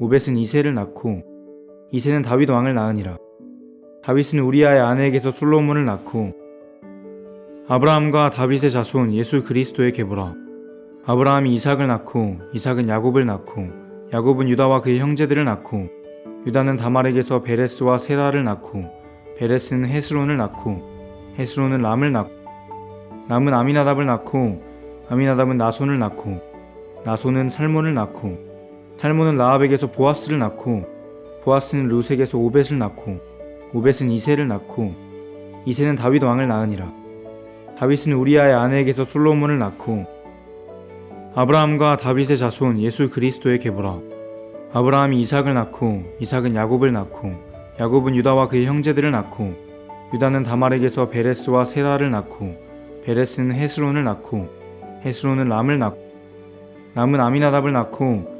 오벳은 이세를 낳고 이세는 다윗 왕을 낳으니라. 다윗은 우리아의 아내에게서 솔로몬을 낳고 아브라함과 다윗의 자손 예수 그리스도의 계보라. 아브라함이 이삭을 낳고 이삭은 야곱을 낳고 야곱은 유다와 그의 형제들을 낳고 유다는 다말에게서 베레스와 세라를 낳고 베레스는 헤스론을 낳고 헤스론은 람을 낳고 람은 아미나답을 낳고 아미나답은 나손을 낳고 나손은 살몬을 낳고 살몬은 라합에게서 보아스를 낳고 보아스는 루색에서 오벳을 낳고 오벳은 이세를 낳고 이세는 다윗 왕을 낳으니라. 다윗은 우리아의 아내에게서 솔로몬을 낳고 아브라함과 다윗의 자손 예수 그리스도의 계보라. 아브라함이 이삭을 낳고 이삭은 야곱을 낳고 야곱은 유다와 그의 형제들을 낳고 유다는 다말에게서 베레스와 세라를 낳고 베레스는 헤스론을 낳고 헤스론은 람을 낳고 람은 아미나답을 낳고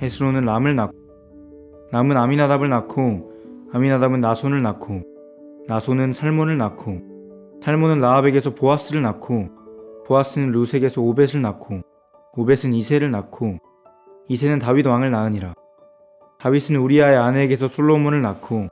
헤스론은 람을 낳고 람은 아미나답을 낳고 아미나답은 나손을 낳고 나손은 살몬을 낳고 살몬은 라합에게서 보아스를 낳고 보아스는 루색에서 오벳을 낳고 오벳은 이세를 낳고 이세는 다윗 왕을 낳으니라. 다윗은 우리아의 아내에게서 솔로몬을 낳고